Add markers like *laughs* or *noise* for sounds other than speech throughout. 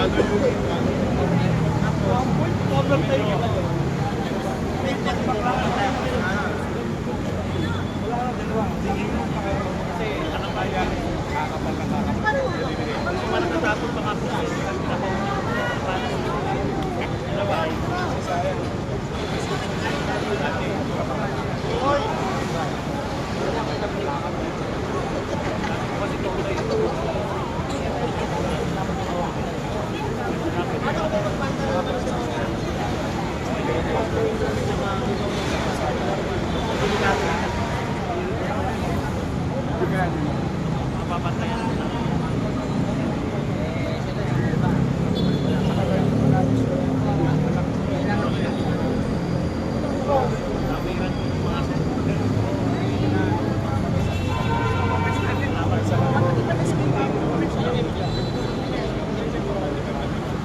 Ano yung Problem tayo. Kasi nakakaya, kakapal na kakapal. Kasi man natatapos pa ako sa Dalawa ay sayang. Kasi tunay ito. Mapapantayan na.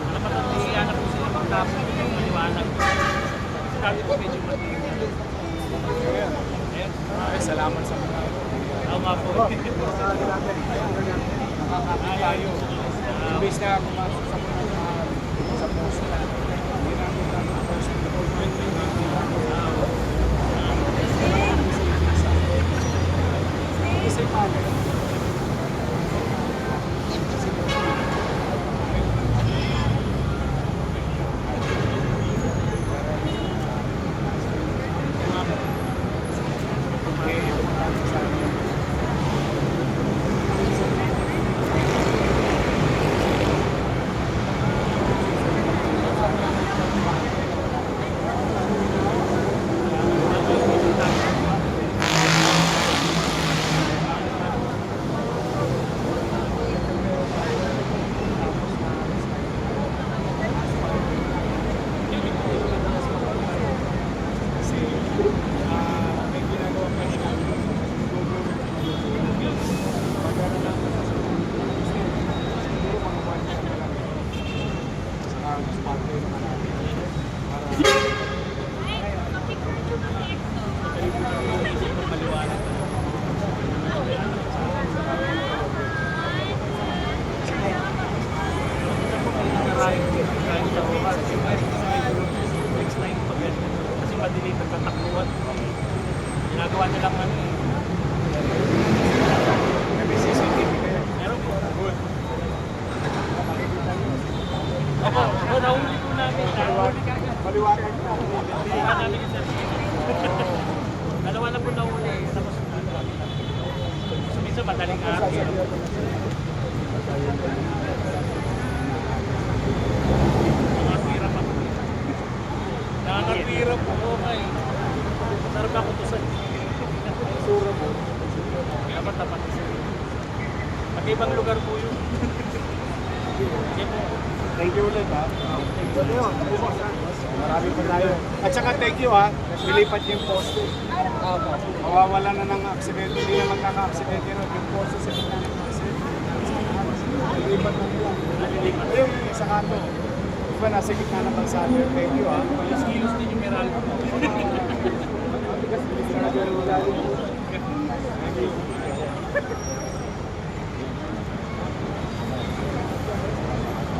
Nakapag-iyan ako sila pang tapos yung maliwanag. Dati po medyo matigas. Ayan. Ay, salamat sa mga Ako nga po. nakakakitayo. Imbes na pumasok sa mga sa post na. Hindi namin na post na Kasi paano? Saka mas parte naman natin. Para Maliwanag. Next time pag ganito. Kasi madilim nagtatakbuhan. Ginagawa nilang ano eh. may CCTV kayo. Meron po. Good. Opo, oh, nahuli po namin. Nahuli ka agad. Maliwanag na. Hindi ka namin yung sarili. Dalawa na po nahuli. Tapos so, minsan madaling araw. Nakakatwira po ko kay. Ako to sa Sura mo. Dapat tapat sa Pag-ibang lugar po yun. *laughs* Thank you ulit ha. Marami pa tayo. At saka thank you ha. Nilipat yung poste. Mawawala na ng aksidente. Hindi na magkaka-aksidente rin. Yung poste sa aksidente. Nilipat na nila. Ayun, yung sa kanto. Iba nasa gitna ng kalsada. Thank you ha. Kilos din yung Meralco. Matigas, bilis na natin ang ilalim. Thank you.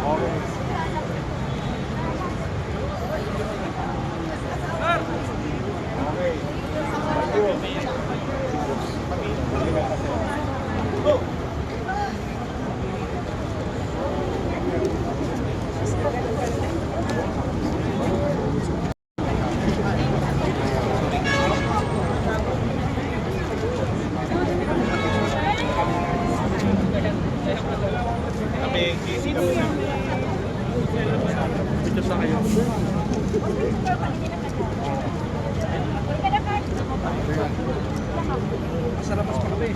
Okay. Okay. Thank you. Kami, easy kami. Dito sa kayo. Sa labas pa kami.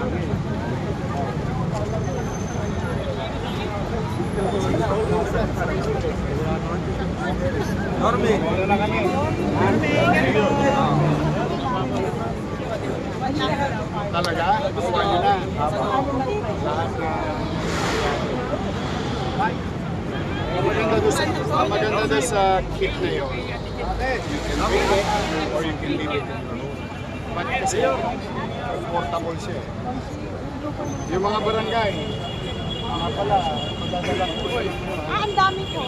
Norme. Wala na kami. Talaga? Gusto nyo na? Lahat maganda doon sa kit na yun, you can bring it or you can leave it in the room. But kasi comfortable siya. eh. Yung mga barangay, Nga pala, madadala ko. Ah, ang dami po.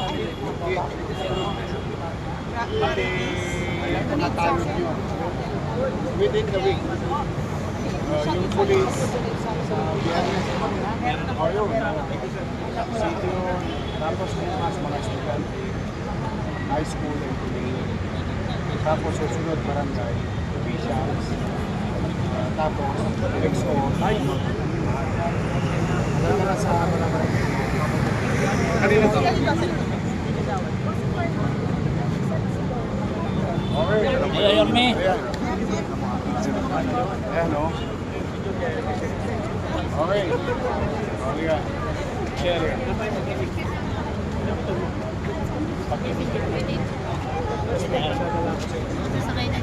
Pati natalo nyo. Within the week. Uh, yung police, biyernes. O yun. Yun. Tapos yung mas mga estudyante. High school and college. Tapos susunod barangay. Officials. Uh, tapos EXO. Live. Alam na sa barangay. Kanina to. Okay. Ay, Yorme. Ayan. O. Okay. Okay ka. Share ka. Sakay na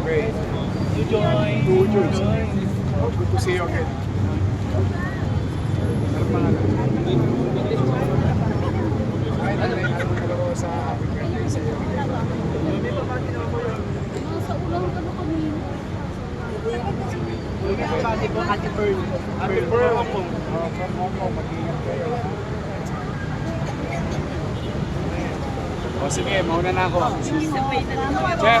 Okay. You join. Two joints. Good to see you again. Ate Pearl. Happy birthday! Oh, from Hong Kong, mag-ingat kayo. O sige, mauna na ako. Sabay na lang. Che,